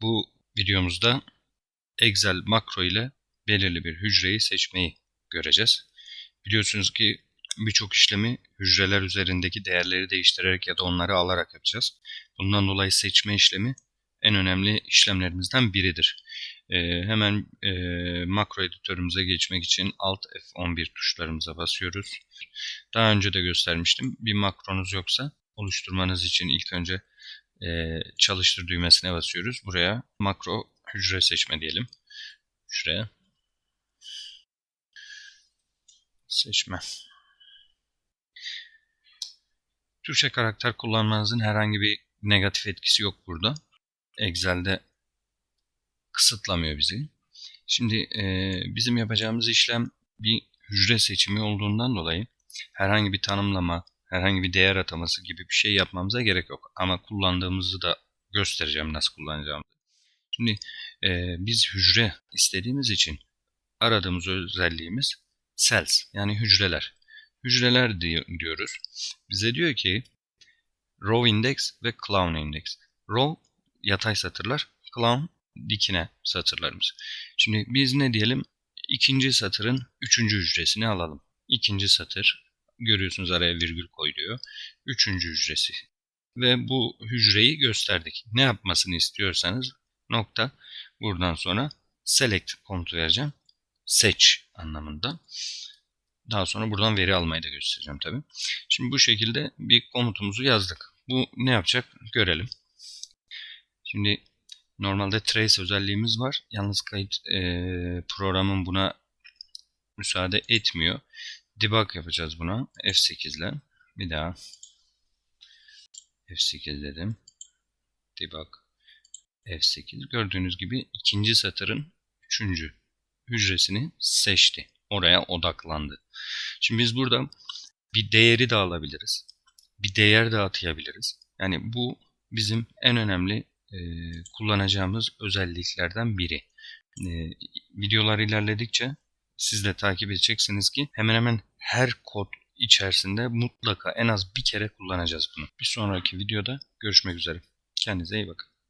Bu videomuzda Excel makro ile belirli bir hücreyi seçmeyi göreceğiz. Biliyorsunuz ki birçok işlemi hücreler üzerindeki değerleri değiştirerek ya da onları alarak yapacağız. Bundan dolayı seçme işlemi en önemli işlemlerimizden biridir. Ee, hemen e, makro editörümüze geçmek için Alt F11 tuşlarımıza basıyoruz. Daha önce de göstermiştim. Bir makronuz yoksa oluşturmanız için ilk önce e, çalıştır düğmesine basıyoruz. Buraya makro hücre seçme diyelim. Şuraya. Seçme. Türkçe karakter kullanmanızın herhangi bir negatif etkisi yok burada. Excel'de kısıtlamıyor bizi. Şimdi e, bizim yapacağımız işlem bir hücre seçimi olduğundan dolayı herhangi bir tanımlama, herhangi bir değer ataması gibi bir şey yapmamıza gerek yok. Ama kullandığımızı da göstereceğim nasıl kullanacağımızı. Şimdi e, biz hücre istediğimiz için aradığımız özelliğimiz cells yani hücreler. Hücreler diyoruz. Bize diyor ki row index ve clown index. Row yatay satırlar, clown dikine satırlarımız. Şimdi biz ne diyelim? İkinci satırın üçüncü hücresini alalım. İkinci satır görüyorsunuz araya virgül koyuyor. Üçüncü hücresi. Ve bu hücreyi gösterdik. Ne yapmasını istiyorsanız nokta buradan sonra select komutu vereceğim. Seç anlamında. Daha sonra buradan veri almayı da göstereceğim tabi. Şimdi bu şekilde bir komutumuzu yazdık. Bu ne yapacak görelim. Şimdi normalde trace özelliğimiz var. Yalnız kayıt e, programın buna müsaade etmiyor. Debug yapacağız buna F8 ile. Bir daha F8 dedim. Debug F8. Gördüğünüz gibi ikinci satırın üçüncü hücresini seçti. Oraya odaklandı. Şimdi biz burada bir değeri de alabiliriz. Bir değer de atayabiliriz. Yani bu bizim en önemli e, kullanacağımız özelliklerden biri. E, videolar ilerledikçe siz de takip edeceksiniz ki hemen hemen her kod içerisinde mutlaka en az bir kere kullanacağız bunu. Bir sonraki videoda görüşmek üzere. Kendinize iyi bakın.